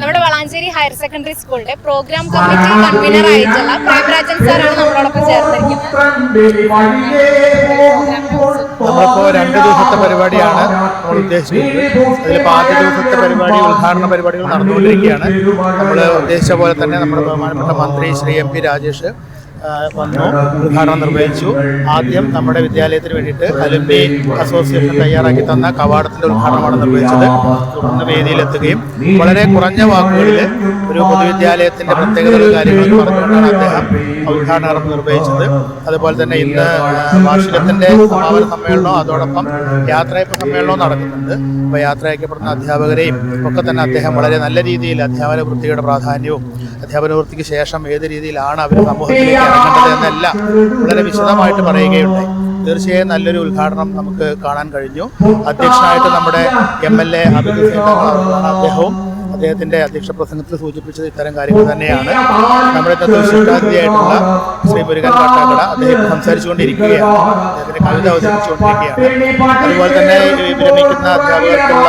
നമ്മുടെ Valanchery higher secondary സ്കൂളിന്റെ programme committee convener ആയിട്ടുള്ള പ്രേമരാജൻ സാറാണ് നമ്മളോടൊപ്പം ചേർന്നിരിക്കുന്നത്. രണ്ട് ദിവസത്തെ പരിപാടിയാണ് ഉദ്ദേശിക്കുന്നത്. ആദ്യ ദിവസത്തെ പരിപാടി ഉദ്ഘാടന പരിപാടികൾ നടന്നുകൊണ്ടിരിക്കുകയാണ്. നമ്മൾ ഉദ്ദേശിച്ച പോലെ തന്നെ നമ്മുടെ ബഹുമാനപ്പെട്ട മന്ത്രി ശ്രീ എം പി രാജേഷ് വന്നു. ഉദ്ഘാടനം നിർവഹിച്ചു. ആദ്യം നമ്മുടെ വിദ്യാലയത്തിന് വേണ്ടിയിട്ട് അലുമ്പി അസോസിയേഷൻ തയ്യാറാക്കി തന്ന കവാടത്തിന്റെ ഉദ്ഘാടനമാണ് നിർവഹിച്ചത്. തുടർന്ന് വേദിയിലെത്തുകയും വളരെ കുറഞ്ഞ വാക്കുകളിൽ ഒരു പൊതുവിദ്യാലയത്തിന്റെ പ്രത്യേകതകളും കാര്യങ്ങളും പറഞ്ഞുകൊണ്ടാണ് അദ്ദേഹം ഉദ്ഘാടനം നിർവഹിച്ചത്. അതുപോലെ തന്നെ ഇന്ന് വാർഷികത്തിന്റെ സമാപന സമ്മേളനവും അതോടൊപ്പം യാത്രയപ്പ് സമ്മേളനവും നടക്കുന്നുണ്ട്. അപ്പോൾ യാത്രയക്കപ്പെടുന്ന അധ്യാപകരെയും ഒക്കെ തന്നെ അദ്ദേഹം വളരെ നല്ല രീതിയിൽ അധ്യാപന വൃത്തിയുടെ പ്രാധാന്യവും അധ്യാപന വൃത്തിക്ക് ശേഷം ഏത് രീതിയിലാണ് അവർ സമൂഹത്തിൽ ഇറങ്ങേണ്ടത് എന്നെല്ലാം വളരെ വിശദമായിട്ട് പറയുകയുണ്ടായി. തീർച്ചയായും നല്ലൊരു ഉദ്ഘാടനം നമുക്ക് കാണാൻ കഴിഞ്ഞു. അധ്യക്ഷനായിട്ട് നമ്മുടെ എം എൽ എ അഭിജിത് അദ്ദേഹവും അദ്ദേഹത്തിന്റെ അധ്യക്ഷ പ്രസംഗത്തിൽ സൂചിപ്പിച്ചത് ഇത്തരം കാര്യങ്ങൾ തന്നെയാണ്. നമ്മുടെ വിശിഷ്ടാതിഥിയായിട്ടുള്ള ശ്രീ മുരുകൻ കാട്ടാക്കട അദ്ദേഹം സംസാരിച്ചുകൊണ്ടിരിക്കുകയാണ്. അദ്ദേഹത്തിന്റെ കവിത അവതരിപ്പിച്ചുകൊണ്ടിരിക്കുകയാണ്. അതുപോലെ തന്നെ വിരമിക്കുന്ന അധ്യാപകർക്കുള്ള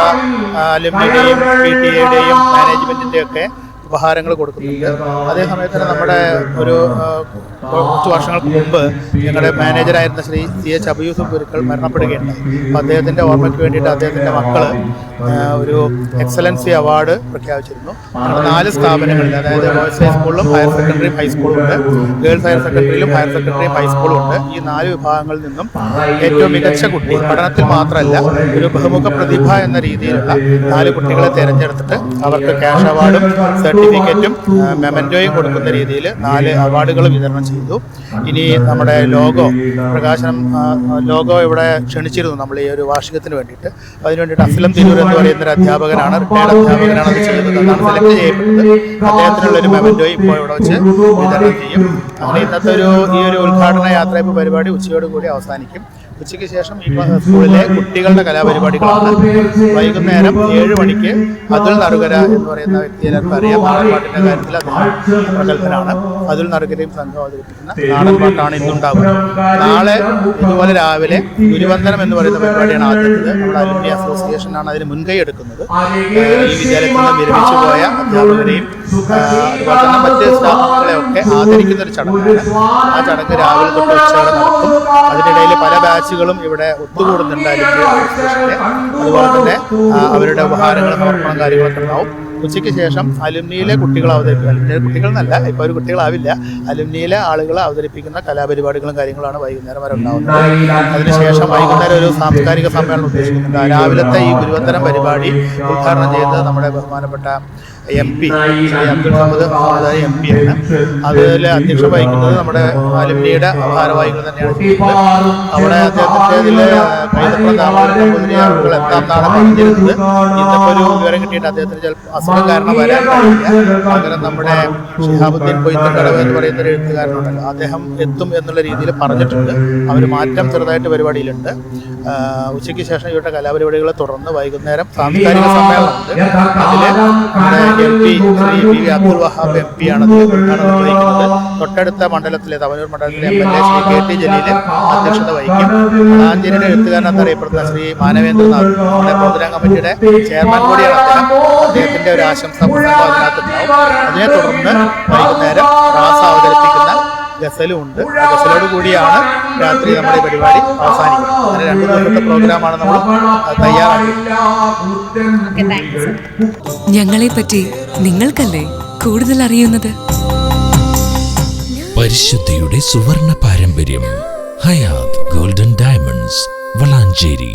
അലുമിനിയുടെയും പി ടി എയുടെയും മാനേജ്മെന്റിന്റെയൊക്കെ ഉപഹാരങ്ങൾ കൊടുക്കുന്നുണ്ട്. അതേസമയത്ത് തന്നെ നമ്മുടെ ഒരു കുറച്ച് വർഷങ്ങൾക്ക് മുമ്പ് ഞങ്ങളുടെ മാനേജറായിരുന്ന ശ്രീ സി എച്ച് അബയൂസുഫ് ഗുരുക്കൾ മരണപ്പെടുകയുണ്ടായി. അപ്പോൾ അദ്ദേഹത്തിന്റെ ഓർമ്മയ്ക്ക് വേണ്ടിയിട്ട് അദ്ദേഹത്തിന്റെ മക്കൾ ഒരു എക്സലൻസി അവാർഡ് പ്രഖ്യാപിച്ചിരുന്നു. ഞങ്ങളുടെ നാല് സ്ഥാപനങ്ങളിൽ അതായത് ബോയ്സ് ഹൈസ്കൂളിലും ഹയർ സെക്കൻഡറിയും ഹൈസ്കൂളും ഉണ്ട്. ഗേൾസ് ഹയർ സെക്കൻഡറിയിലും ഹയർ സെക്കൻഡറിയും ഹൈസ്കൂളും ഉണ്ട്. ഈ നാല് വിഭാഗങ്ങളിൽ നിന്നും ഏറ്റവും മികച്ച കുട്ടി പഠനത്തിൽ മാത്രമല്ല ഒരു ബഹുമുഖ പ്രതിഭ എന്ന രീതിയിലുള്ള നാല് കുട്ടികളെ തിരഞ്ഞെടുത്തിട്ട് അവർക്ക് ക്യാഷ് അവാർഡും സർട്ടിഫിക്കറ്റും മെമന്റോയും കൊടുക്കുന്ന രീതിയിൽ നാല് അവാർഡുകൾ വിതരണം ചെയ്തു. ഇനി നമ്മുടെ ലോഗോ പ്രകാശനം ലോഗോ ഇവിടെ ക്ഷണിച്ചിരുന്നു നമ്മൾ ഈ ഒരു വാർഷികത്തിന് വേണ്ടിയിട്ട്. അതിന് വേണ്ടിയിട്ട് അസ്ലം തിരൂർ എന്ന് പറയുന്ന ഒരു അധ്യാപകനാണ് റിട്ടയർഡ് അധ്യാപകനാണ് അത് ചെയ്തത് അതാണ് സെലക്ട് ചെയ്യപ്പെട്ടത്. അദ്ദേഹത്തിനുള്ള ഒരു മെമന്റോയും ഇപ്പോൾ ഇവിടെ വെച്ച് വിതരണം ചെയ്യും. അങ്ങനെ ഇന്നത്തെ ഒരു ഈ ഒരു ഉദ്ഘാടന യാത്ര ഇപ്പോൾ പരിപാടി ഉച്ചയോടുകൂടി അവസാനിക്കും. ഉച്ചയ്ക്ക് ശേഷം ഈ സ്കൂളിലെ കുട്ടികളുടെ കലാപരിപാടികളാണ്. വൈകുന്നേരം ഏഴ് മണിക്ക് അതുൽ നറുകര എന്ന് പറയുന്ന വ്യക്തി എല്ലാവർക്കും അറിയാം. നാടൻപാട്ടിന്റെ കാര്യത്തിൽ അദ്ദേഹം പ്രഗത്ഭനാണ്. അതുൽ നറുകരയും സംഘം അവതരിപ്പിക്കുന്ന നാടൻപാട്ടാണ് ഇന്നുണ്ടാവുക. നാളെ ഇതുപോലെ രാവിലെ ഗുരുവന്ദനം എന്ന് പറയുന്ന പരിപാടിയാണ് ആദ്യത്തത് നമ്മുടെ അലുമിനി അസോസിയേഷൻ ആണ് അതിന് മുൻകൈ എടുക്കുന്നത്. ഈ വിദ്യാലയത്തിൽ വിരമിച്ചു പോയ അധ്യാപകരെയും അതുപോലെ തന്നെ മറ്റ് സ്റ്റാഫുകളെ ഒക്കെ ആദരിക്കുന്ന ഒരു ചടങ്ങാണ്. ആ ചടങ്ങ് രാവിലെ തൊട്ട് ഉച്ചവരെ നടക്കും. അതിനിടയിൽ പല ബാച്ചുകളും ഇവിടെ ഒത്തുകൂടുന്നുണ്ട്. അതുപോലെ തന്നെ അവരുടെ ഉപഹാരങ്ങളും കാര്യങ്ങളൊക്കെ ഉണ്ടാവും. ഉച്ചയ്ക്ക് ശേഷം അലുമിനിയിലെ കുട്ടികൾ അവതരിപ്പിക്കും അലുമിനിയിലെ കുട്ടികൾ എന്നല്ല ഇപ്പോൾ ഒരു കുട്ടികളാവില്ല. അലുമിനിയിലെ ആളുകൾ അവതരിപ്പിക്കുന്ന കലാപരിപാടികളും കാര്യങ്ങളാണ് വൈകുന്നേരം വരെ ഉണ്ടാകുന്നത് അതിനുശേഷം വൈകുന്നേരം ഒരു സാംസ്കാരിക സമ്മേളനം ഉദ്ദേശിക്കുന്നുണ്ട്. രാവിലത്തെ ഈ ഗുരുവത്തരം പരിപാടി ഉദ്ഘാടനം ചെയ്തത് നമ്മുടെ ബഹുമാനപ്പെട്ട M P Abdul Samad Mahammad M P ആണ്. അതിൽ അധ്യക്ഷ വഹിക്കുന്നത് നമ്മുടെ അലുമിനിയുടെ ഭാരവാഹികൾ തന്നെയാണ്. അവിടെ അദ്ദേഹത്തിന്റെ ഇതിൽ കൈതപ്രതാപുകൾ എത്താമെന്നാണ് പറഞ്ഞിരുന്നത് ഇന്നിപ്പോ ഒരു വിവരം കിട്ടിയിട്ട് അദ്ദേഹത്തിന് ചിലപ്പോൾ കാരണം വരാൻ കഴിയില്ല പകരം നമ്മുടെ ഷിഹാബുദ്ദീൻ കൊയ്ത്തക്കടവ് എന്ന് പറയുന്ന ഒരു എഴുത്തുകാരനുണ്ടല്ലോ അദ്ദേഹം എത്തും എന്നുള്ള രീതിയിൽ പറഞ്ഞിട്ടുണ്ട്. അവർ മാറ്റം ചെറുതായിട്ട് പരിപാടിയിലുണ്ട്. ഉച്ചയ്ക്ക് ശേഷം ഇവരുടെ കലാപരിപാടികളെ തുടർന്ന് വൈകുന്നേരം സാംസ്കാരിക സമ്മേളനമുണ്ട്. അതിൽ M P Shri P V Abdul Wahab M P ആണ് നിർവഹിക്കുന്നത്. തൊട്ടടുത്ത മണ്ഡലത്തിലെ തവനൂർ മണ്ഡലത്തിലെ M L A Shri K T Jaleel അധ്യക്ഷത വഹിക്കും. വളാഞ്ചേരിയുടെ എഴുത്തുകാരൻ എന്നറിയപ്പെടുന്ന ശ്രീ മാനവേന്ദ്രനാഥ് നമ്മുടെ കമ്മിറ്റിയുടെ ചെയർമാൻ കൂടിയാണ് അദ്ദേഹം. അദ്ദേഹത്തിന്റെ ഒരു ആശംസ അതിനെ തുടർന്ന് വൈകുന്നേരം ഗസലും ഉണ്ട്. ആ ഗസലോട് കൂടിയാണ് രാത്രി നമ്മുടെ ഈ പരിപാടി അവസാനിക്കുന്നത്. അങ്ങനെ രണ്ട് ദിവസത്തെ പ്രോഗ്രാമാണ് നമ്മൾ ഞങ്ങളെ പറ്റി നിങ്ങൾക്കല്ലേ കൂടുതൽ അറിയുന്നത്? പരിശുദ്ധിയുടെ സുവർണ പാരമ്പര്യം ഹയാത് ഗോൾഡൻ ഡയമണ്ട്സ് വളാഞ്ചേരി.